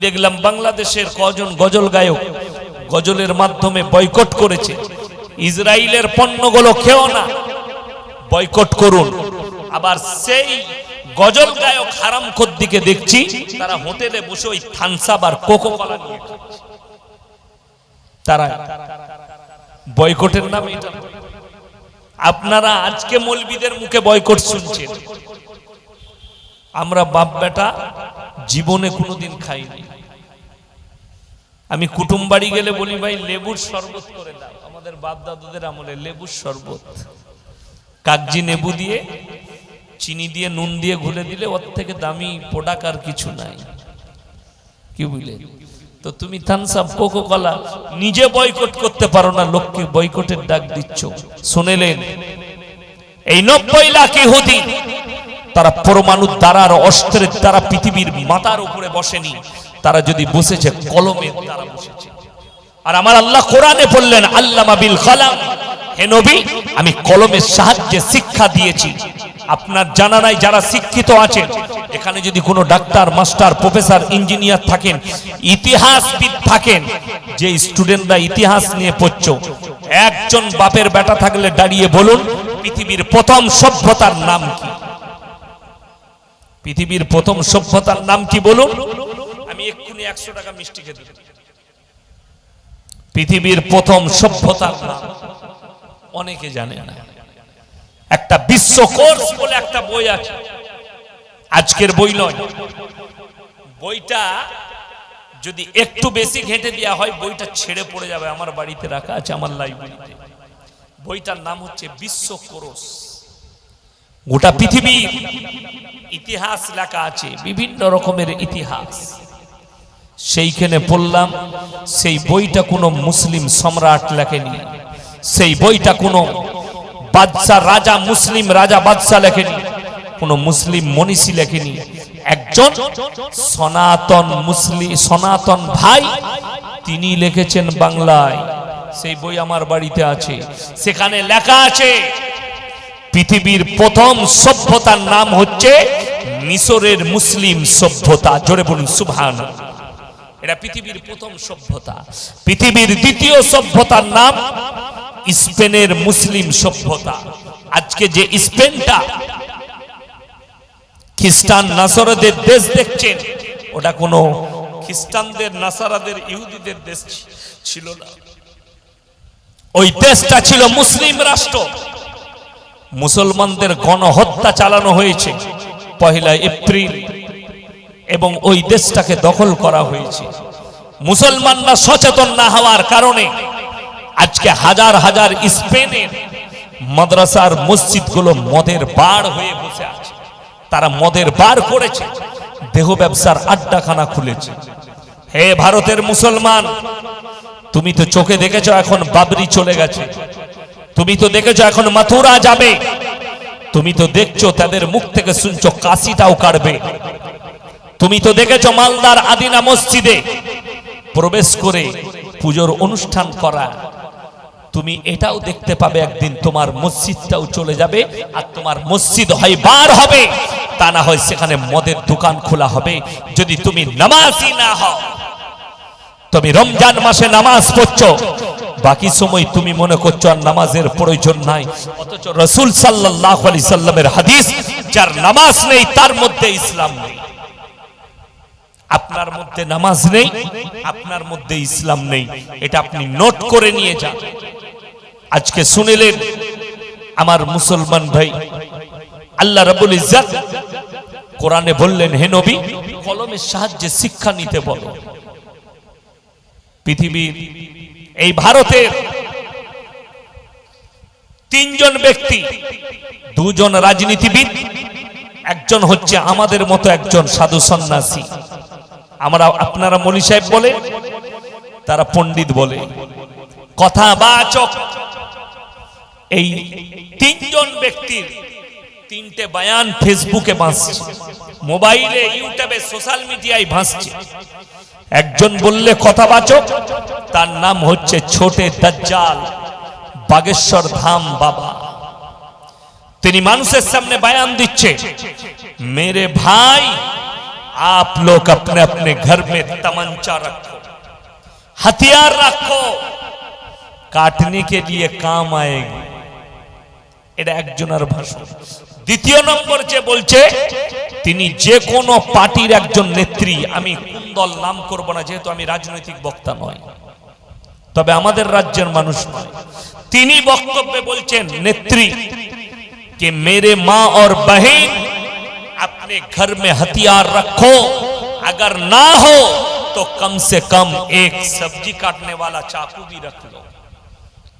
দেখলাম বাংলাদেশের কজন গজল গায়ক গজলের মাধ্যমে বয়কট করেছে। ইসরায়েলের পণ্যগুলো খেও না। বয়কট করুন। আবার সেই গজল গায়ক হারাম দিকে দেখছি, তারা হোটেলে বসে ওই থানসাপ আর কোকো কলা নিয়ে তারা বয়কটের নাম এটা। আপনারা আজকে মলবিদের মুখে বয়কট শুনছেন। আমরা বাপ বেটা জীবনে কোনোদিন খাইনি। আমি কুটুম বাড়ি গেলে বলি, ভাই, লেবুর শরবত করে দাও। আমাদের বাপ দাদুদের আমলে লেবুর শরবত। কাগজি নেবু দিয়ে, চিনি দিয়ে, নুন দিয়ে ঘুলে দিলে ওর থেকে দামি প্রোডাক্ট আর কিছু নাই। কি বুঝলে? তো তুমি থানসাপ কোকো কলা নিজে বয়কট করতে পারো না, লোককে বয়কটের ডাক দিচ্ছ। শুনেলেন এই নব্বই লাখ ইহুদি তারা পরমাণু দ্বারার অস্ত্রের দ্বারা পৃথিবীর মাথার উপরে বসেনি। তারা যদি বসেছে কলমের দ্বারা বসেছে। আর আমার আল্লাহ কোরআনে বললেন, আল্লামা বিল কালাম হে নবী, আমি কলমের সাহায্যে শিক্ষা দিয়েছি। আপনার জানা নাই যারা শিক্ষিত আছেন এখানে যদি কোনো ডাক্তার, মাস্টার, প্রফেসর, ইঞ্জিনিয়ার থাকেন, ইতিহাসবিদ থাকেন, যে স্টুডেন্টরা ইতিহাস নিয়ে পড়ছ, একজন বাপের বেটা থাকলে দাঁড়িয়ে বলুন, পৃথিবীর প্রথম সভ্যতার নাম কি? পৃথিবীর প্রথম সভ্যতার নাম কি বলুন? আমি এক্ষুনি একশো টাকা মিষ্টি খেতে পৃথিবীর প্রথম সভ্যতার নাম। অনেকে জানে না। একটা বিশ্ব কোর্স বলে একটা বই আছে। আজকের বই নয়। বইটা যদি একটু বেশি ঘেঁটে দেওয়া হয়, বইটা ছেড়ে পড়ে যাবে। আমার বাড়িতে রাখা আছে, আমার লাইব্রেরিতে। বইটার নাম হচ্ছে বিশ্ব কোরস। গোটা পৃথিবীর ইতিহাস লেখা আছে, বিভিন্ন রকমের ইতিহাস। সেইখানে পড়লাম, সেই বইটা কোনো মুসলিম সম্রাট লেখেনি। সেই বইটা কোনো বাদশা রাজা, মুসলিম রাজা বাদশা লেখেনি। কোনো মুসলিম মনীষী লেখেনি। একজন সনাতন মুসলিম সনাতন ভাই তিনি লিখেছেন বাংলায়। সেই বই আমার বাড়িতে আছে। সেখানে লেখা আছে, পৃথিবীর প্রথম সভ্যতার নাম হচ্ছে মিশরের মুসলিম সভ্যতা। জোরে বলুন, সুবহান। এটা পৃথিবীর প্রথম সভ্যতা। পৃথিবীর দ্বিতীয় সভ্যতার নাম স্পেনের মুসলিম সভ্যতা। আজকে যে স্পেনটা খ্রিস্টান নাসরদের দেশ দেখছেন, ওটা কোনো খ্রিস্টানদের, নাসারাদের, ইহুদিদের দেশ ছিল না। ওই দেশটা ছিল মুসলিম রাষ্ট্র। মুসলমানদের গণহত্যা চালানো হয়েছে। পহেলা এপ্রিল এবং ওই দেশটাকে দখল করা হয়েছে। মুসলমানরা সচেতন না হওয়ার কারণে আজকে হাজার হাজার স্পেনের মাদ্রাসার মসজিদগুলো মদের বাড় হয়ে বসে আছে। তারা মদের বার করেছে, দেহ ব্যবসার আড্ডাখানা খুলেছে। হে ভারতের মুসলমান, তুমি তো চোখে দেখেছ এখন বাবরি চলে গেছে। তুমি তো দেখেছ এখন মাথুরা যাবে। তুমি তো দেখছ তাদের মুখ থেকে শুনছো, কাশিটাও কাটবে। তুমি তো দেখেছ মালদার আদিনা মসজিদে প্রবেশ করে পুজোর অনুষ্ঠান করা। তুমি এটাও দেখতে পাবে একদিন তোমার মসজিদটাও চলে যাবে আর তোমার মসজিদ হয় বার হবে। তা না হয় সেখানে মদের দোকান খোলা হবে। যদি তুমি নামাজি না হও, তুমি রমজান মাসে নামাজ পড়ছো বাকি সময় তুমি মনে করছ আর নামাজের প্রয়োজন নাই। অথচ রসুল সাল্লাহ আলি সাল্লামের হাদিস, যার নামাজ নেই, তার মধ্যে ইসলাম নেই। আপনার মধ্যে নামাজ নেই, আপনার মধ্যে ইসলাম নেই। এটা আপনি নোট করে নিয়ে যান। আজকে শুনিলেন, আমার মুসলমান ভাই, আল্লাহ রাবুল ইজ্জাত কোরআনে বললেন, হে নবী, কলমের সাহায্যে শিক্ষা নিতে বলো। পৃথিবীর এই ভারতের তিনজন ব্যক্তি, দুজন রাজনীতিবিদ, একজন হচ্ছে আমাদের মতো একজন সাধু সন্ন্যাসী। আমরা আপনারা মলি সাহেব বলে, তারা পণ্ডিত বলে। কথা বাচক। এই তিনজন ব্যক্তির তিনটে বায়ান ফেসবুকে ভাসছে মোবাইলে ইউটিউবে সোশ্যাল মিডিয়ায় ভাসছে একজন বললে কথাবাচক তার নাম হচ্ছে ছোটে দাজ্জাল বাগেশ্বর ধাম বাবা তিনি মানুষের সামনে বায়ান দিচ্ছে মেরে ভাই आप लोग अपने अपने घर में तमंचा रखो हथियार रखो काटने के लिए काम आएगी এটা একজনের ভাষণ দ্বিতীয় নম্বর যে বলছে তিনি যে কোনো পার্টির একজন নেত্রী আমি কোন দল নাম করব না যেহেতু আমি রাজনৈতিক বক্তা নয় তবে আমাদের রাজ্যের মানুষ নয় তিনি বক্তব্যে বলছেন নেত্রী कि मेरे माँ और बहन अपने घर में हथियार रखो अगर ना हो तो कम से कम एक सब्जी काटने वाला चाकू भी रख लो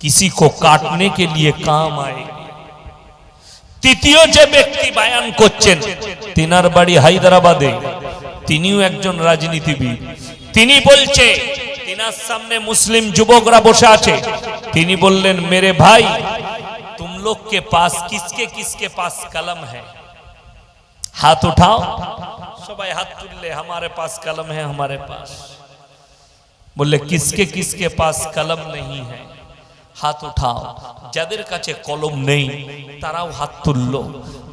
किसी को काटने के लिए काम आएगी তৃতীয় যে ব্যক্তি বায়ান করছেন তিনার বাড়ি হায়দ্রাবাদে তিনিও একজন রাজনীতিবিদ তিনি বলছে তিনার সামনে মুসলিম যুবকরা বসে আছে তিনি বললেন মেরে ভাই तुम लोग के पास किसके किसके पास कलम है हाथ उठाओ सबाई हाथ तुल्ले हमारे पास कलम है हमारे पास बोले किसके किसके पास कलम नहीं है হাত উঠাও। যাদের কাছে কলম নেই, তারাও হাত তুলল।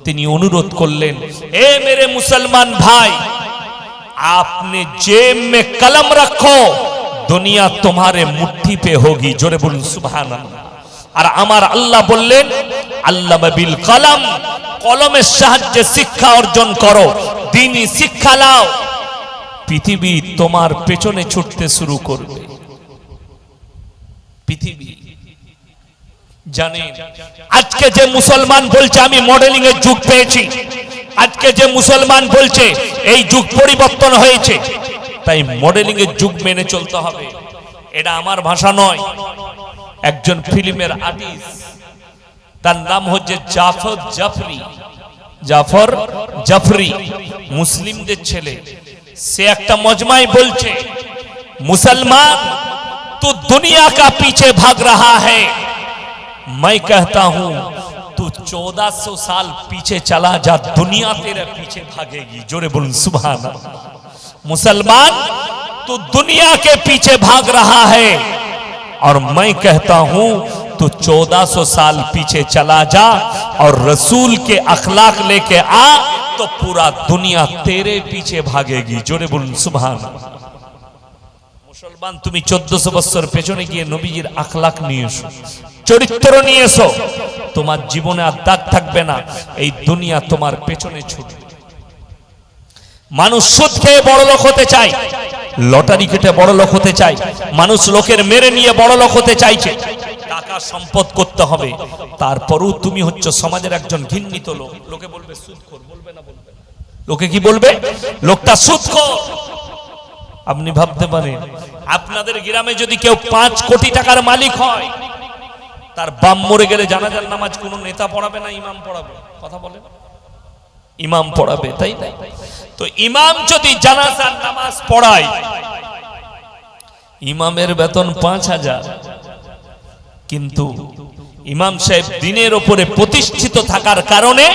তিনি অনুরোধ করলেন, এ মেরে মুসলমান ভাই, আপনি যে মে কলম রাখো, দুনিয়া তোমারে মুঠি পে হোগি, জোরে বলুন সুবহানাল্লাহ। আর আমার আল্লাহ বললেন আল্লাহ বিল কলম কলমের সাহায্যে শিক্ষা অর্জন করো দিনই শিক্ষা লাও পৃথিবী তোমার পেছনে ছুটতে শুরু করবে। পৃথিবী আজকে যে মুসলমান বলছে, আমি মডেলিং এর যুগ পেয়েছি। আজকে যে মুসলমান বলছে, এই যুগ পরিবর্তন হয়েছে। তাই মডেলিং এর যুগ মেনে চলতে হবে। এটা আমার ভাষা নয়। একজন ফিল্মের আর্টিস্ট, তার নাম হচ্ছে জাফর জাফরি। জাফর জাফরি, মুসলিমদের ছেলে। সে একটা মজমায় বলছে, মুসলমান তো দুনিয়া কা পিছে ভাগ রাহা मैं कहता हूँ, तू 1400 साल पीछे चला जा, दुनिया तेरे पीछे भागेगी। जोरे बोल सुबह मुसलमान, तू दुनिया के पीछे भाग रहा है। और मैं कहता हूँ, तू 1400 साल पीछे चला जा और रसूल के अखलाक लेके आ तो पूरा दुनिया तेरे पीछे भागेगी। जोरे बोल सुबह মুসলমান তুমি চোদ্দশো বছর পেছনে গিয়ে নবীজির আখলাখ নিয়ে এসো, চরিত্র নিয়ে এসো। তোমার জীবনে আর দাগ থাকবে না, এই দুনিয়া তোমার পেছনে ছুটবে। মানুষ সুদ খেয়ে বড় লোক হতে চায়, লটারি কেটে বড় লোক হতে চায়, মানুষ লোকের মেরে নিয়ে বড় লোক হতে চাইছে, টাকা সম্পদ করতে হবে, তারপরও তুমি হচ্ছে সমাজের একজন ঘৃণিত লোক। লোকে বলবে সুদখোর বলবে না, বলবে লোকে কি বলবে? লোকটা সুদখোর আপনি ভাবতে পারেন, আপনাদের গ্রামে যদি কেউ পাঁচ কোটি টাকার মালিক হয়, তার বাম মরে গেলে জানাজার নামাজ কোনো নেতা পড়াবে না, ইমাম পড়াবে? কথা বলে ইমাম পড়াবে, তাই না? তো ইমাম যদি জানাজার নামাজ পড়ায়, ইমামের বেতন পাঁচ হাজার। কিন্তু ইমাম সাহেব দিনের ওপরে প্রতিষ্ঠিত থাকার কারণে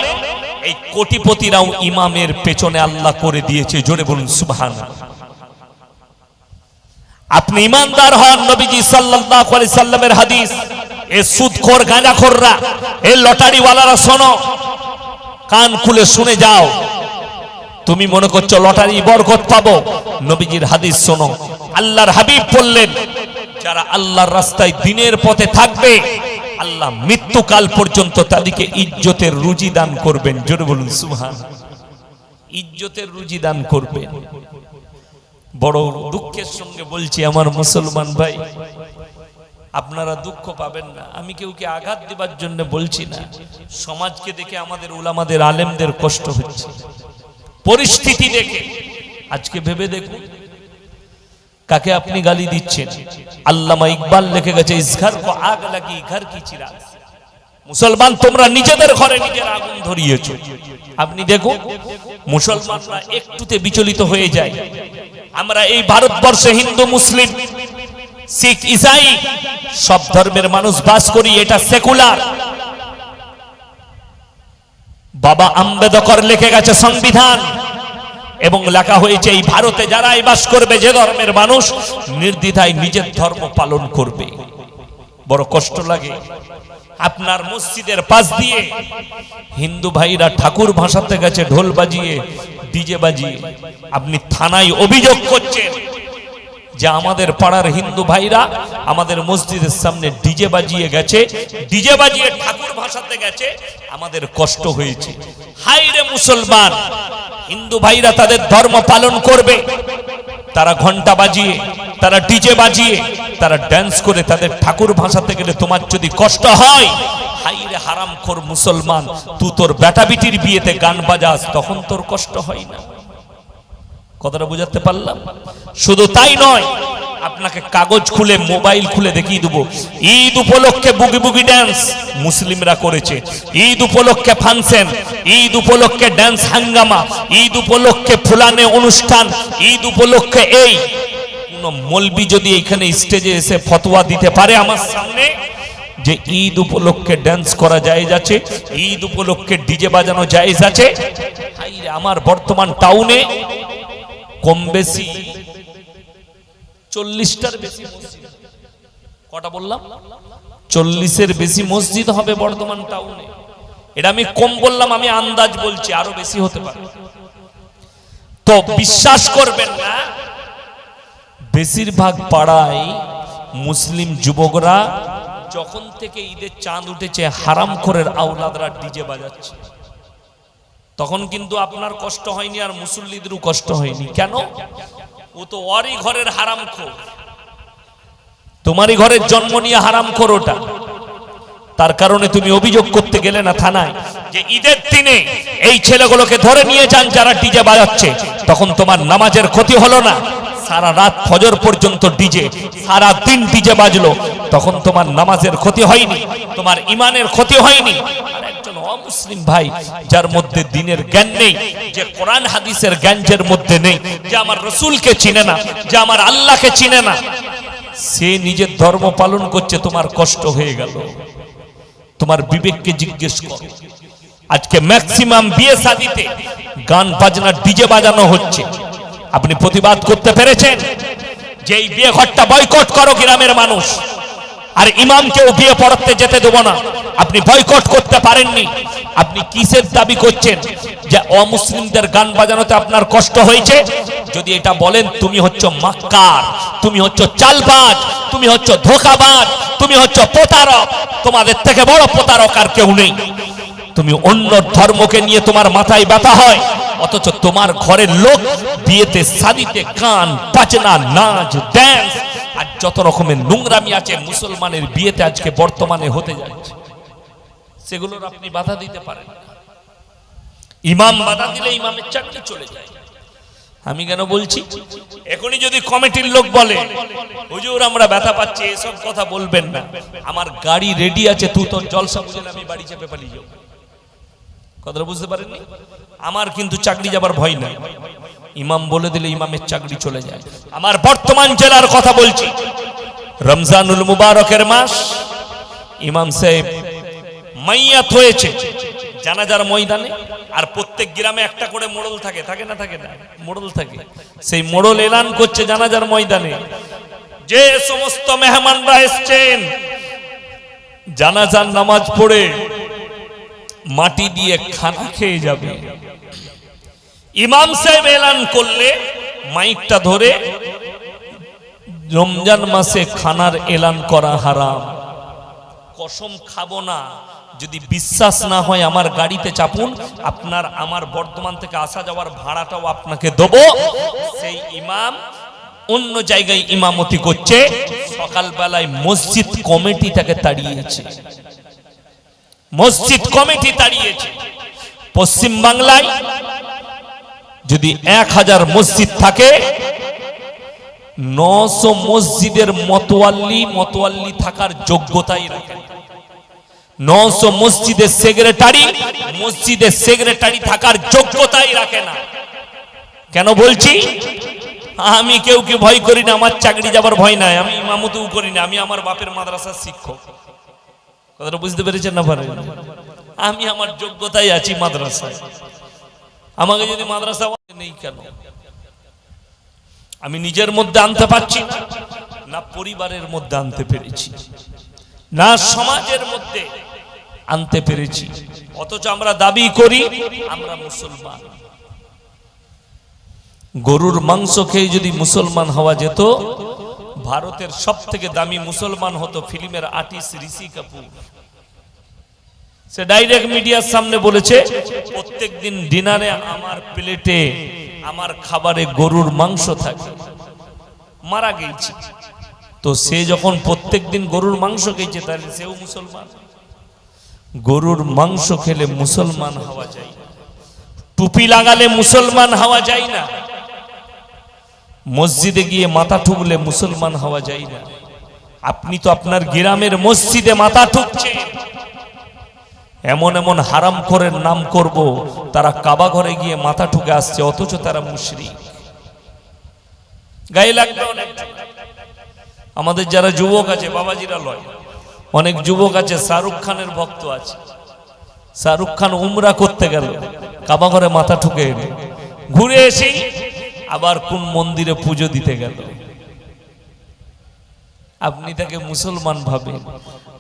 এই কোটিপতিরাও ইমামের পেছনে আল্লাহ করে দিয়েছে, জোরে বলুন সুবহান আপনি ইমানদার হন নবীজি সাল্লাল্লাহু আলাইহি সাল্লামের হাদিস। এ সুদখোর গাঁজাখোররা, এ লটারিওয়ালারা শোনো, কান খুলে শুনে যাও। তুমি মনে করছ লটারি বরকত পাবো? নবীজির হাদিস শোনো। আল্লাহর হাবিব বললেন, যারা আল্লাহর রাস্তায় দিনের পথে থাকবে, আল্লাহ মৃত্যুকাল পর্যন্ত তাদেরকে ইজ্জতের রুজি দান করবেন। জোরে বলুন সুবহান ইজ্জতের রুজি দান করবেন। বড় দুঃখের সঙ্গে বলছি, আমার মুসলমান ভাই, আপনারা দুঃখ পাবেন না। আমি কেউকে আঘাত দেবার জন্য বলছি না? সমাজকে দেখে আমাদের উলামাদের আলেমদের কষ্ট হচ্ছে। পরিস্থিতি দেখে। আজকে ভেবে দেখুন, কাকে আপনি গালি দিচ্ছেন। আল্লামা ইকবাল লিখে গেছে ইস ঘর কো আগ লাগি, ঘর কি চিরাগ। মুসলমান, তোমরা নিজেদের ঘরে নিজের আগুন ধরিয়েছো। আপনি দেখুন, মুসলমানরা একটুতে বিচলিত হয়ে যায়। আমরা এই ভারতবর্ষে হিন্দু, মুসলিম, শিখ, ইসাই, সব ধর্মের মানুষ বাস করি, এটা সেকুলার। বাবা আম্বেদকর লিখে গেছে সংবিধান, এবং লেখা হয়েছে, এই ভারতে যারাই বাস করবে যে ধর্মের মানুষ, নির্দ্বিধায় নিজের ধর্ম পালন করবে। বড় কষ্ট লাগে। আপনার মসজিদের পাশ দিয়ে হিন্দু ভাইরা ঠাকুর ভাসাতে গেছে, ঢোল বাজিয়ে, ডিজে বাজিয়ে। আপনি থানায় অভিযোগ করছেন যে আমাদের পাড়ার হিন্দু ভাইরা আমাদের মসজিদের সামনে ডিজে বাজিয়ে গেছে, ডিজে বাজিয়ে ঠাকুর ভাসাতে গেছে, আমাদের কষ্ট হয়েছে। হাই রে মুসলমান, হিন্দু ভাইরা তাদের ধর্ম পালন করবে। তারা ঘণ্টা বাজিয়ে, তারা ডিজে বাজিয়ে তারা ড্যান্স করে তাদের ঠাকুর ভাসাতে গেলে তোমার যদি কষ্ট হয়, হাইরে হারাম খোর মুসলমান, তুই তোর বেটা বিটির বিয়েতে গান বাজাস, তখন তোর কষ্ট হয় না। কথাটা বুঝাতে পারলাম? শুধু তাই নয়, আপনাকে কাগজ খুলে, মোবাইল খুলে দেখিয়ে দেবো। ঈদ উপলক্ষে বুগি বুগি ড্যান্স মুসলিমরা করেছে। ঈদ উপলক্ষে ফাংশন ঈদ উপলক্ষে ড্যান্স হাঙ্গামা, ঈদ উপলক্ষে ফুলানে অনুষ্ঠান, ঈদ উপলক্ষে এই কোন মলবি যদি এখানে স্টেজে এসে ফতোয়া দিতে পারে আমার সামনে, যে ঈদ উপলক্ষে ড্যান্স করা যায় যাচ্ছে ঈদ উপলক্ষে ডিজে বাজানো যায় যাচ্ছে আমার বর্তমান টাউনে কম বেশি চল্লিশটার বেশি কটা বললাম? চল্লিশের বেশি মসজিদ হবে বর্ধমান টাউনে এটা আমি কম বললাম, আমি আন্দাজ বলছি, আরও বেশি হতে পারে। তো বিশ্বাস করবেন না বেশিরভাগ পাড়ায় মুসলিম যুবকরা যখন থেকে ঈদের চাঁদ উঠেছে, হারাম করের আউলাদরা ডিজে বাজাচ্ছে। তখন কিন্তু আপনার কষ্ট হয়নি আর মুসল্লিদেরও কষ্ট হয়নি। কেন? ও তো ওরই ঘরের হারাম খোর। তোমারই ঘরের জন্ম নিয়ে হারাম খোর ওটা। তার কারণে তুমি অভিযোগ করতে গেলে না থানায় যে ঈদের দিনে এই ছেলেগুলোকে ধরে নিয়ে যান যারা ডিজে বাজাচ্ছে। তখন তোমার নামাজের ক্ষতি হলো না। সারা রাত ফজর পর্যন্ত ডিজে সারা দিন ডিজে বাজলো। তখন তোমার নামাজের ক্ষতি হয়নি, তোমার ইমানের ক্ষতি হয়নি। অমুসলিম ভাই, যার মধ্যে দিনের জ্ঞান নেই, যে কোরআন হাদিসের জ্ঞান যার মধ্যে নেই, যে আমার রসুলকে চিনে না, যে আমার আল্লাহকে চিনে না, সে নিজের ধর্ম পালন করছে, তোমার কষ্ট হয়ে গেল। তোমার বিবেককে জিজ্ঞেস করো। আজকে ম্যাক্সিমাম বিয়ে শাদিতে গান বাজনা ডিজে বাজানো হচ্ছে। আপনি প্রতিবাদ করতে পেরেছেন? যে এই বিয়ে ঘরটা বয়কট করো গ্রামের মানুষ, আর ইমামকেও বিয়ে পড়াতে যেতে দেবো না। আপনি বয়কট করতে পারেননি। আপনি কিসের দাবি করছেন? যে অমুসলিমদের গান বাজানোতে আপনার কষ্ট হয়েছে? যদি এটা বলেন, তুমি হচ্ছ মাক্কার, তুমি হচ্ছ চালবাজ, তুমি হচ্ছ ধোকাবাজ, তুমি হচ্ছ প্রতারক। তোমাদের থেকে বড় প্রতারক আর কেউ নেই। তুমি অন্য ধর্মকে নিয়ে তোমার মাথায় ব্যথা হয়। অথচ তোমার ঘরের লোক বিয়েতে শাদিতে গান বাজনা, নাচ ড্যান্স আর যত রকমের নোংরামি আছে মুসলমানের বিয়েতে আজকে বর্তমানে হতে যাচ্ছে, সেগুলোর আপনি বাধা দিতে পারেন ইমাম বাধা দিলে ইমামের চাকরি চলে যায়। আমি কেন বলছি? এখনই যদি কমিটির লোক বলে, হুজুর, আমরা ব্যথা পাচ্ছি, এসব কথা বলবেন না। আমার গাড়ি রেডি আছে, তুই তোর জলসা বুঝে আমি বাড়ি চেপে পালিয়ে যাব। কথাটা বুঝতে পারেননি? আমার কিন্তু চাকরি যাবার ভয় নাই। ইমাম বলে দিলে ইমামের চাকরি চলে যায়। আমার বর্তমান জেলার কথা বলছি। রমজানুল মুবারকের মাস, ইমাম সাহেব মাইয়াত হয়েছে জানাজার ময়দানে, আর প্রত্যেক গ্রামে একটা করে মোড়ল থাকে থাকে না থাকে না? মোড়ল থাকে। সেই মোড়ল এলান করছে জানাজার ময়দানে। যে সমস্ত মেহমানরা এসছেন, জানাজার নামাজ পড়ে মাটি দিয়ে খানা খেয়ে যাবে। ইমাম সাহেব এলান করলে, মাইকটা ধরে, রমজান মাসে খানার এলান করা হারাম। কসম খাব না, যদি বিশ্বাস না হয় আমার গাড়িতে চাপুন, আপনার আমার বর্ধমান থেকে আসা যাওয়ার ভাড়াটাও আপনাকে দেবো। সেই ইমাম অন্য জায়গায় ইমামতি করছে, সকালবেলায় মসজিদ কমিটি তাকে তাড়িয়েছে। মসজিদ কমিটি তাড়িয়েছে পশ্চিম বাংলায় যদি এক হাজার মসজিদ থাকে, নশো মসজিদের মতোয়াল্লি মতোয়াল্লি থাকার যোগ্যতাই রাখে মসজিদের সেক্রেটারি মসজিদের সেক্রেটারি থাকার যোগ্যতাই রাখে না। কেন বলছি? আমি কেউ কে ভয় করি না? আমার চাকরি যাবার ভয় নাই। আমি ইমামতেও করি না। আমি আমার বাপের মাদ্রাসার শিক্ষক। কথাটা বুঝতে পেরেছেন না পারেন? আমি আমার যোগ্যতাই আছি মাদ্রাসায়। আমাকে যদি মাদ্রাসা নেই কেন? আমি নিজের মধ্যে আনতে পারছি না পরিবারের মধ্যে আনতে পেরেছি, না সমাজের মধ্যে আনতে পেরেছি। অথচ আমরা দাবি করি, আমরা মুসলমান। গরুর মাংস খেয়ে যদি মুসলমান হওয়া যেত ভারতের সব থেকে দামি মুসলমান হতো ফিল্মের আর্টিস্ট ঋষি কাপুর। সে ডাইরেক্ট মিডিয়ার সামনে বলেছে প্রত্যেক দিন ডিনারে আমার প্লেটে আমার খাবারে গরুর মাংস থাকে মারা গেছে তো সে যখন প্রত্যেক দিন গরুর মাংস খেয়েছে, তাহলে সেও মুসলমান। গরুর মাংস খেলে মুসলমান হওয়া যায়। টুপি লাগালে মুসলমান হওয়া যায় না। মসজিদে গিয়ে মাথা ঠুকলে মুসলমান হওয়া যায় না। আপনি তো আপনার গ্রামের মসজিদে মাথা ঠুকছেন। এমন এমন হারাম করের নাম করব, তারা কাবা ঘরে গিয়ে মাথা ঠুকে আসছে, অথচ তারা মুশরিক। গায়ে লাগবে আমাদের যারা যুবক আছে, বাবাজিরা লয়। অনেক যুবক আছে, শাহরুখ খানের ভক্ত আছে। শাহরুখ খান উমরা করতে গেল, কাবা ঘরে মাথা ঠুকে এলো। ঘুরে এসে আবার কোন মন্দিরে পুজো দিতে গেল? আপনি তাকে মুসলমান ভাবেন।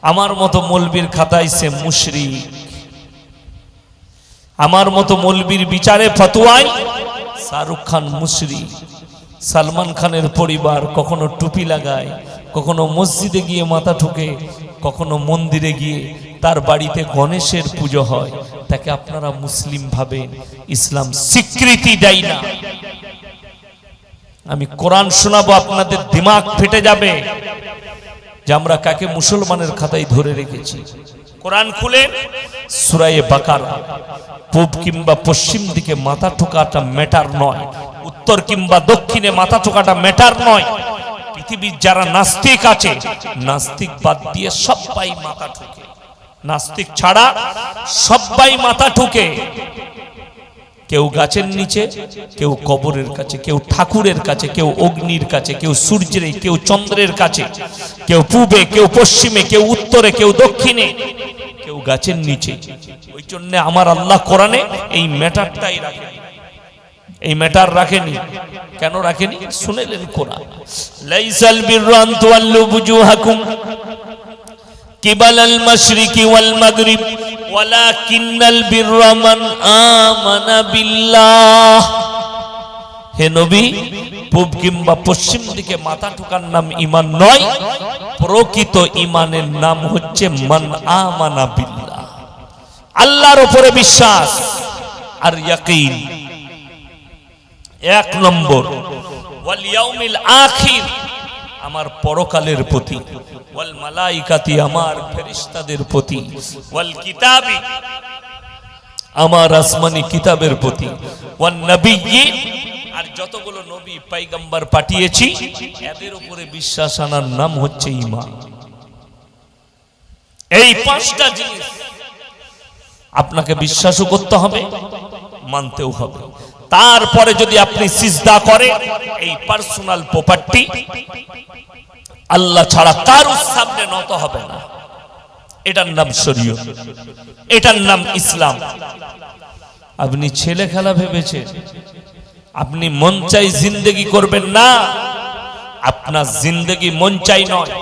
আমার মতো মলবির খাতায় সে মুশরিক। আমার মতো মলবির বিচারে ফতোয়ায় শাহরুখ খান মুশরিক। সালমান খানের পরিবার কখনো টুপি লাগায়, কখনো মসজিদে গিয়ে মাথা ঠুকে, কখনো মন্দিরে গিয়ে তার বাড়িতে গণেশের পুজো হয়। তাকে আপনারা মুসলিম ভাবেন, ইসলাম স্বীকৃতি দেয় না। আমি কোরআন শোনাবো, আপনাদের দিমাগ ফেটে যাবে। যে আমরা কাকে মুসলমানের খাতায় ধরে রেখেছি। কোরআন খুলে সুরায়ে বাকারা, পূব কিংবা পশ্চিম দিকে মাথা ঠোকাটা ম্যাটার নয়, উত্তর কিংবা দক্ষিণে মাথা ঠোকাটা ম্যাটার নয়। পৃথিবীর যারা নাস্তিক আছে, নাস্তিক বাদ দিয়ে সবাই মাথা ঠুকে। নাস্তিক ছাড়া সবাই মাথা ঠুকে। কেউ গাছের নিচে, কেউ কবরের কাছে, কেউ ঠাকুরের কাছে, কেউ অগ্নির কাছে, কেউ সূর্যের কেউ চন্দ্রের কাছে, কেউ পূবে, কেউ পশ্চিমে, কেউ উত্তরে, কেউ দক্ষিণে, কেউ গাছের নিচে। ওই জন্য আমার আল্লাহ কোরআনে এই ম্যাটারটাই রাখে এই ম্যাটার রাখেনি। কেন রাখেনি? শুনেলেন কোরআন। লাইসাল বিররু আন তুওয়াল্লু বুজুহাকুম কিবাল আল মাশরিকি ওয়াল মাগরিব। ওয়ালাকিন্নাল বিররা মান আমানা বিল্লাহ। হে নবী, পূব কিংবা পশ্চিম দিকে মাথা ঠোকার নাম ইমান নয়, প্রকৃত ইমানের নাম হচ্ছে মান আমানা বিল্লাহ। আল্লাহর উপরে বিশ্বাস আর ইয়াকিন। এক নম্বর, ওয়াল ইয়াউমিল আখির। আমার পরকালের প্রতি, ওয়াল মালাইকাতি আমার ফেরেশতাদের প্রতি, ওয়াল কিতাবি আমার আসমানি কিতাবের প্রতি, ওয়ান নবিয়্যিন আর যতগুলো নবী পয়গম্বর পাঠিয়েছি, এদের উপরে বিশ্বাস আনার নাম হচ্ছে ঈমান। এই পাঁচটা জিনিস আপনাকে বিশ্বাসও করতে হবে, মানতেও হবে। তারপরে যদি আপনি সিজদা করে এই পার্সোনাল প্রপার্টি আল্লাহ ছাড়া কারোর সামনে নত হবে না। এটার নাম শরীয় এটার নাম ইসলাম। আপনি ছেলে খেলা ভেবেছেন, আপনি মন চাই জিন্দেগি করবেন না। আপনার জিন্দেগি মন চাই নয়।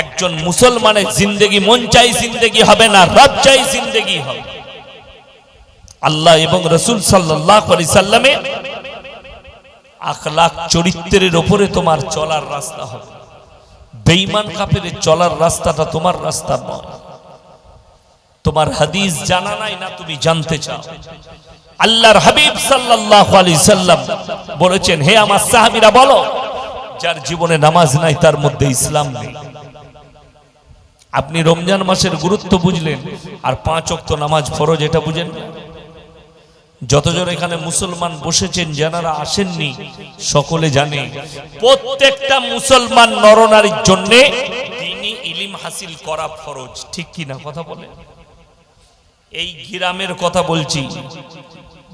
একজন মুসলমানের জিন্দেগি মন চাই জিন্দেগি হবে না, রব চাই জিন্দেগি হবে। আল্লাহ এবং রসুল সাল্লাহ আলি আখলাখ চরিত্রের ওপরে তোমার চলার রাস্তা হবে। বেঈমান কাপের চলার রাস্তাটা তোমার রাস্তা নয়। তোমার হাদিস জানা নাই না তুমি জানতে চাও। আল্লাহর হাবিব সাল্লাল্লাহু আলাইহি সাল্লাম বলেছেন, হে আমার সাহাবীরা, বলো, যার জীবনে নামাজ নাই তার মধ্যে ইসলাম নেই। আপনি রমজান মাসের গুরুত্ব বুঝলেন, আর পাঁচ অক্ত নামাজ ফরজ, এটা বুঝেন যতজন এখানে মুসলমান বসেছেন, যারা আসেননি, সকলে জানে, প্রত্যেকটা মুসলমান নরনারীর জন্য তিনি ইলিম হাসিল করা ফরজ। ঠিক কি না কথা বলে? এই গ্রামের কথা বলছি,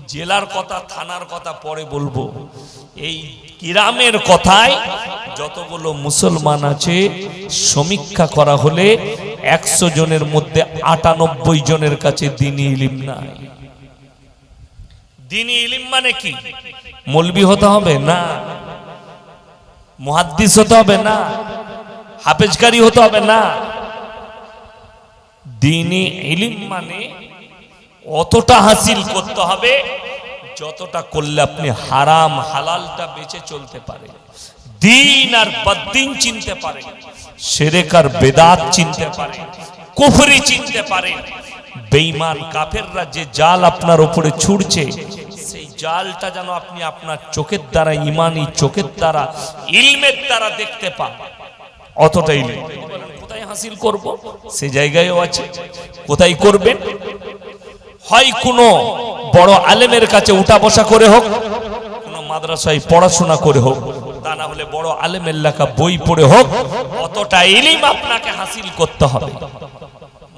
জেলার কথা, থানার কথা পরে বলব। এই গ্রামের কথায় যতগুলো মুসলমান আছে, সমীক্ষা করা হলে একশো জনের মধ্যে আটানব্বই জনের কাছে দিনী ইলিম নাই। দিনী ইলিম মানে কি? মলবি হতে হবে না? মুহাদ্দিস হতে হবে না? হাফেজকারী হতে হবে না? দিনী ইলিম মানে অতটা হাসিল করতে হবে যতটা করলে আপনি হারাম হালালটা বেঁচে চলতে পারেন দিন আর বদ্দিন চিনতে পারেন সেরেক আর বেদাত চিনতে পারেন কুফরি চিনতে পারেন বেঈমান কাফেররা যে জাল আপনার উপরে ছুড়ছে জালটা যেন আপনি আপনার চোখের দ্বারা, ইমানি চোখের দ্বারা, ইলমের দ্বারা দেখতে পান। ইলম। কোথায় হাসিল করব? সে জায়গায়ও আছে। কোথায় করবেন? হয় কোনো বড় আলেমের কাছে উঠা বসা করে হোক, কোনো মাদ্রাসায় পড়াশোনা করে হোক, তা না হলে বড় আলেমের লেখা বই পড়ে হোক, অতটা ইলিম আপনাকে হাসিল করতে হবে।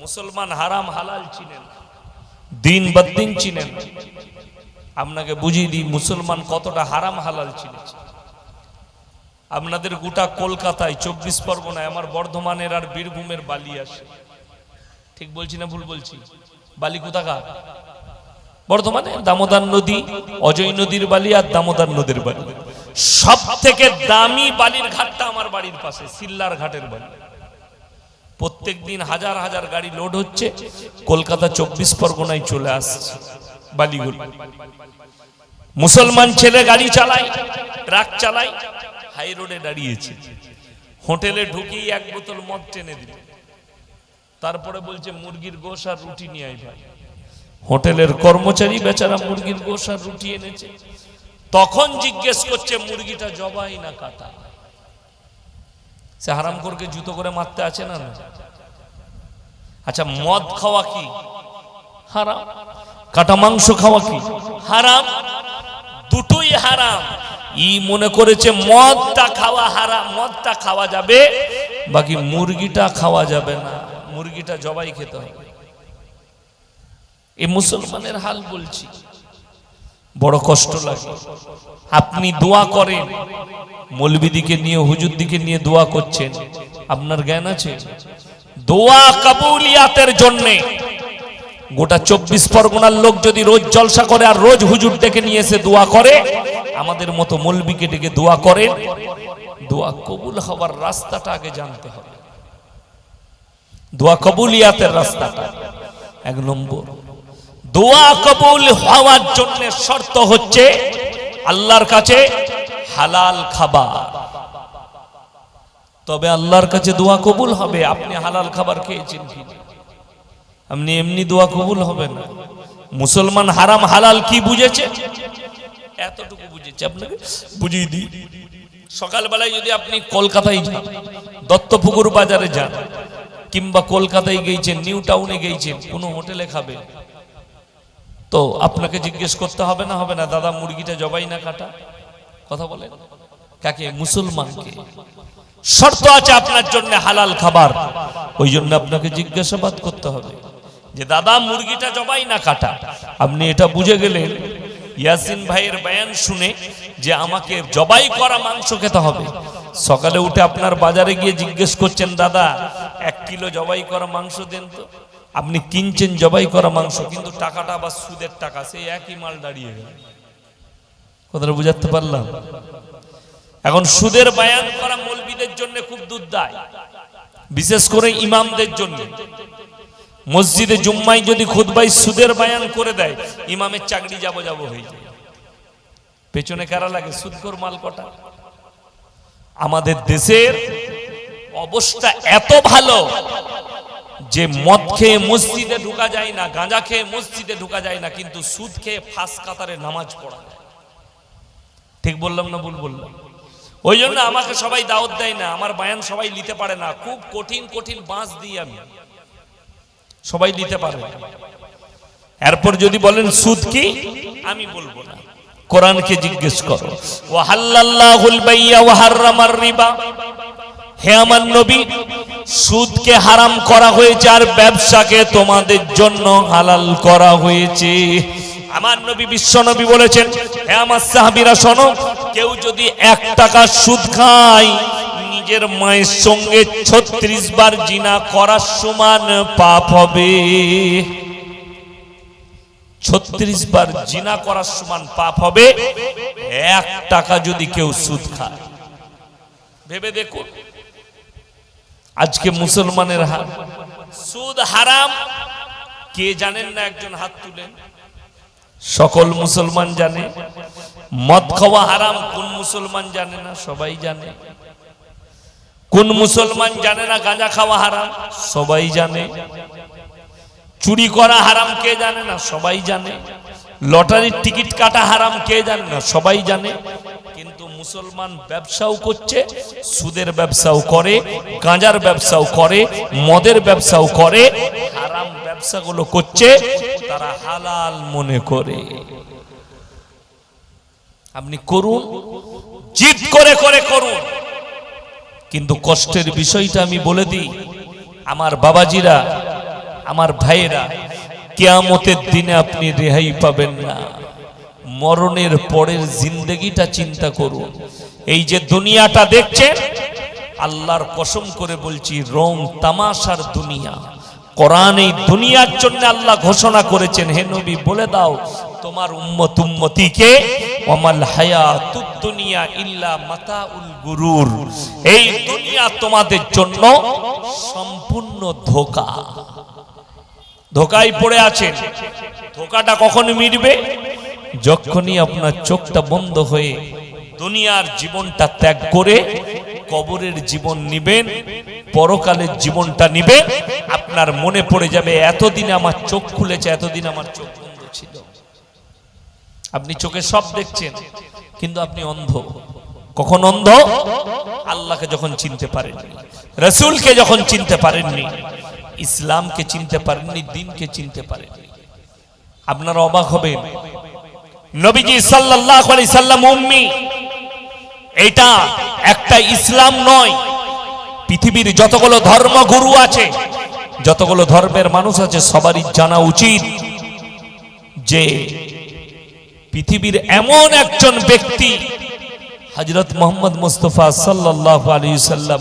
মুসলমান হারাম হালাল চিনেন দিন বদিন চিনেন আপনাকে বুঝিয়ে দিই, মুসলমান কতটা হারাম হালাল চিনেছে। আপনাদের গোটা কলকাতায় চব্বিশ পরগনায় আমার বর্ধমানের আর বীরভূমের বালি আসে ঠিক বলছি না ভুল বলছি? বালি কোথাকার? বর্ধমানে? দামোদর নদী, অজয় নদীর বালি আর দামোদর নদীর বালি। সব থেকে দামি বালির ঘাটটা আমার বাড়ির পাশে, সিল্লার ঘাটের বালি। প্রত্যেক দিন হাজার হাজার গাড়ি লোড হচ্ছে, কলকাতা চব্বিশ পরগনায় চলে আসছে। বালিগুলো মুসলমান ছেলে গাড়ি চালায়, ট্রাক চালায়, হাই রোডে দাঁড়িয়েছে। হোটেলে ঢুকিয়ে এক বোতল মদ টেনে দিল। তারপরে বলছে, মুরগির গোশ আর রুটি নিয়ে আই ভাই। হোটেলের কর্মচারী বেচারা মুরগির গোশ আর রুটি এনেছে। তখন জিজ্ঞেস করছে, মুরগিটা জবাই না কাটা? সে হারাম করকে জুতো করে মারতে আছে না? আচ্ছা মদ খাওয়া কি? হারাম। কাটা মাংস খাওয়া কি? হারাম? দুটোই হারাম। ই মনে করেছে মদটা খাওয়া হারাম, মদটা খাওয়া যাবে, বাকি মুরগিটা খাওয়া যাবে না। মুরগিটা জবাই খেতে হবে। এই মুসলমানের হাল বলছি। বড় কষ্ট লাগে। আপনি দোয়া করেন। মৌলবিদিকে নিয়ে হুজুর দিকে নিয়ে দোয়া করছেন। আপনার জ্ঞান আছে? দোয়া কাবুলিয়াতের জন্যে। গোটা চব্বিশ পরগনার লোক যদি রোজ জলসা করে আর রোজ হুজুর ডেকে নিয়ে এসে দোয়া করে, আমাদের মতো মলবিকে ডেকে দোয়া করে দোয়া কবুল হবার রাস্তাটা আগে জানতে হবে। দোয়া কবুলিয়াতের রাস্তাটা এক নম্বর। দোয়া কবুল হওয়ার জন্য শর্ত হচ্ছে আল্লাহর কাছে হালাল খাবার। তবে আল্লাহর কাছে দোয়া কবুল হবে, আপনি হালাল খাবার খেয়েছেন কি আপনি এমনি দোয়া কবুল হবে না। মুসলমান হারাম হালাল কি বুঝেছে? এতটুকু বুঝেছে আপনাকে। বুঝিয়ে দিই। সকালবেলায় যদি আপনি কলকাতায় যান, দত্তপুকুর বাজারে যান, কিংবা কলকাতায় গিয়েছেন, নিউ টাউনে গেছেন কোনো হোটেলে খাবে তো আপনাকে জিজ্ঞেস করতে হবে না হবে না, দাদা মুরগিটা জবাই না কাটা? কথা বলেন। কাকে? মুসলমানকে। শর্ত আছে আপনার জন্য হালাল খাবার। ওই জন্য আপনাকে জিজ্ঞাসাবাদ করতে হবে। যে দাদা, মুরগিটা জবাই না কাটা। আপনি এটা বুঝে গেলেন? ইয়াসিন ভাইয়ের বয়ান শুনে যে আমাকে জবাই করা মাংস খেতে হবে। সকালে উঠে আপনার বাজারে গিয়ে জিজ্ঞেস করছেন, দাদা, এক কিলো জবাই করা মাংস দেন তো? আপনি কিনছেন জবাই করা মাংস, কিন্তু টাকাটা আবার সুদের টাকা, সেই একই মাল দাঁড়িয়ে গেল। কথাটা বুঝাতে পারলাম? এখন সুদের বায়ান করা মৌলবীদের জন্য খুব দুর্দায়, বিশেষ করে ইমামদের জন্য। মসজিদে জুম্মাই যদি খুদবাই সুদের বায়ান করে দেয় ইমামের চাকরি যাব যাব হয়ে যায়। পেছনে কারা লাগে? সুদকর মাল কটা? আমাদের দেশের অবস্থা এত ভালো যে মদ খেয়ে মসজিদে ঢুকা যায় না, গাঁজা খেয়ে মসজিদে ঢুকা যায় না, কিন্তু সুদ খেয়ে ফাঁস কাতারে নামাজ পড়া যায়। ঠিক বললাম না ভুল বললাম? ওই জন্য আমাকে সবাই দাওয়াত দেয় না, আমার বায়ান সবাই নিতে পারে না। খুব কঠিন কঠিন বাঁশ দিই আমি। সবাই দিতে পারবে এরপর যদি বলেন, সুদ কি? আমি বলব না। কোরআনকে জিজ্ঞেস করো ও বাইয়া রিবা। হে আমার নবী, সুদকে হারাম করা হয়েছে আর ব্যবসাকে তোমাদের জন্য হালাল করা হয়েছে। আমার নবী বিশ্ব নবী বলেছেন, হে আমার সাহাবীরা শোনো, কেউ যদি এক টাকা সুদ খায় নিজের মায়ের সঙ্গে ছত্রিশ বার জিনা করার সমান পাপ হবে। ছত্রিশ বার জিনা করার সমান পাপ হবে। এক টাকা যদি কেউ সুদ খায়। ভেবে দেখুন, আজকে মুসলমানের হাত। সুদ হারাম, কে জানেন না একজন হাত তুলেন? সকল মুসলমান জানে। মদ খাওয়া হারাম, কোন মুসলমান জানে না? সবাই জানে। কোন মুসলমান জানে না গাঁজা খাওয়া হারাম? সবাই জানে। চুরি করা হারাম, কে জানে না? সবাই জানে। লটারির টিকিট কাটা হারাম, কে জানে না? সবাই জানে। কিন্তু মুসলমান ব্যবসাও করছে, সুদের ব্যবসাও করে, গাঁজার ব্যবসাও করে, মদের ব্যবসাও করে, হারাম ব্যবসাগুলো করছে, তারা হালাল মনে করে। আপনি করুন, জিদ করে করে করুন। কিন্তু কষ্টের বিষয়টা আমি বলে দিই। আমার বাবাজিরা, আমার ভাইয়েরা, কেয়ামতের দিনে আপনি রেহাই পাবেন না। মরণের পরের জিন্দগিটা চিন্তা করুন। এই যে দুনিয়াটা দেখছেন, আল্লাহর কসম করে বলছি, রং তামাশার দুনিয়া। কোরআন এই দুনিয়ার জন্য আল্লাহ ঘোষণা করেছেন, হে নবী বলে দাও, তোমার উম্মত উম্মতিকে অমাল হায়াতুদ দুনিয়া ইল্লা মাতাউল গুরুর। এই দুনিয়া তোমাদের জন্য সম্পূর্ণ ধোকা। ধোকায় পড়ে আছেন। ধোকাটা কখন মিটবে? যখনই আপনার চোখটা বন্ধ হয়ে দুনিয়ার জীবনটা ত্যাগ করে কবরের জীবন নিবেন, পরকালের জীবনটা নিবে আপনার মনে পড়ে যাবে, এতদিন আমার চোখ খুলেছে, এতদিন আমার চোখ বন্ধ ছিল। আপনি চোখে সব দেখছেন। কিন্তু আপনি অন্ধ। কখন অন্ধ? আল্লাহকে যখন চিনতে পারেননি, রসুলকে যখন চিনতে পারেননি, ইসলামকে চিনতে পারেননি, দিনকে চিনতে পারেননি। আপনারা অবাক হবেন। নবীজি আলাইহি সাল্লাম, উম্মি, এটা একটা ইসলাম নয়। পৃথিবীর যতগুলো ধর্মগুরু আছে, যতগুলো ধর্মের মানুষ আছে, সবারই জানা উচিত যে পৃথিবীর এমন একজন ব্যক্তি হজরত মোহাম্মদ মুস্তফা সাল্লাহ আলী সাল্লাম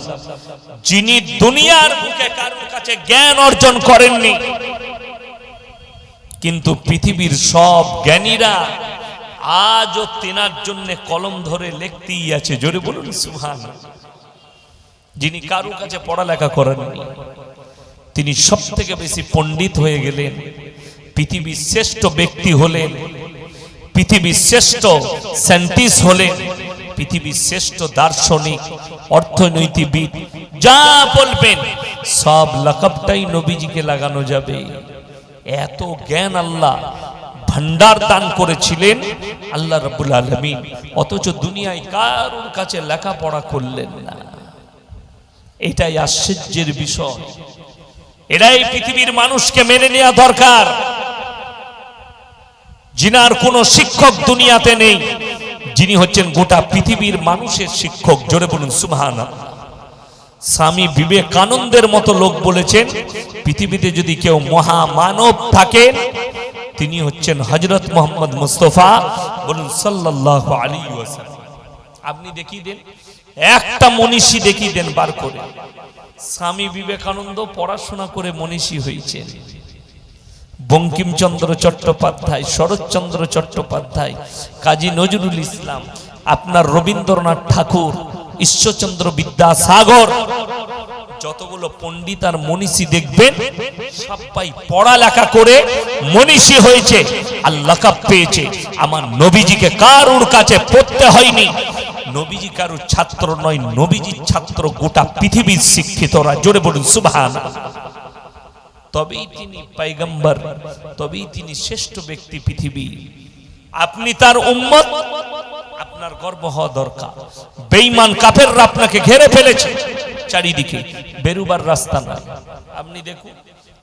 যিনি দুনিয়ার বুকে কারোর কাছে জ্ঞান অর্জন করেননি। কিন্তু পৃথিবীর সব জ্ঞানীরা আজও তেনার জন্য কলম ধরে লিখতেই আছে। জোরে বলুন সুহান যিনি কারোর কাছে পড়ালেখা করেননি, তিনি সব থেকে বেশি পণ্ডিত হয়ে গেলেন, পৃথিবীর শ্রেষ্ঠ ব্যক্তি হলেন পৃথিবীর শ্রেষ্ঠ সায়েন্টিস্ট হলেন পৃথিবীর শ্রেষ্ঠ দার্শনিক অর্থনৈতিকবিদ যা বলবেন, সব লকবটাই নবীজিকে লাগানো যাবে। এত জ্ঞান আল্লাহ ভান্ডার দান করেছিলেন আল্লাহ রব্বুল আলমিন, অথচ দুনিয়ায় কারোর কাছে লেখাপড়া করলেন না। এটাই আশ্চর্যের বিষয়। এটাই পৃথিবীর মানুষকে মেনে নেওয়া দরকার। যিনার কোন শিক্ষক দুনিয়াতে নেই। যিনি হচ্ছেন গোটা পৃথিবীর মানুষের শিক্ষক। জোরে বলুন সুবহান স্বামী বিবেকানন্দের মতো লোক বলেছেন, পৃথিবীতে যদি কেউ মহামানব থাকেন তিনি হচ্ছেন হজরত মোহাম্মদ মুস্তফা। বলুন সাল্লাহ আলী আপনি দেখিয়ে দেন, একটা মনীষী দেখিয়ে দেন, বার করে। স্বামী বিবেকানন্দ পড়াশোনা করে মনীষী হয়েছেন। বঙ্কিমচন্দ্র চট্টোপাধ্যায়, শরৎচন্দ্র চট্টোপাধ্যায়, কাজী নজরুল ইসলাম, আপনার রবীন্দ্রনাথ ঠাকুর, ঈশ্বরচন্দ্র বিদ্যাসাগর, যতগুলো পণ্ডিত আর মনীষী দেখবেন, সবাই পড়ালেখা করে মনীষী হয়েছে, আর লাকাব পেয়েছে। আমার নবীজিকে কারুর কাছে পড়তে হয়নি। নবীজি কারুর ছাত্র নয়, নবীজির ছাত্র গোটা পৃথিবীর শিক্ষিতরা। জোরে বলুন সুবহান তবেই তিনি পাইগম্বর, তবেই তিনি শ্রেষ্ঠ ব্যক্তি পৃথিবী। আপনি তার উম্মত, আপনার গর্ব হওয়া দরকার। বেঈমান কাফেররা আপনাকে ঘেরে ফেলেছে, চারিদিকে বেরুবার রাস্তা না। আপনি দেখুন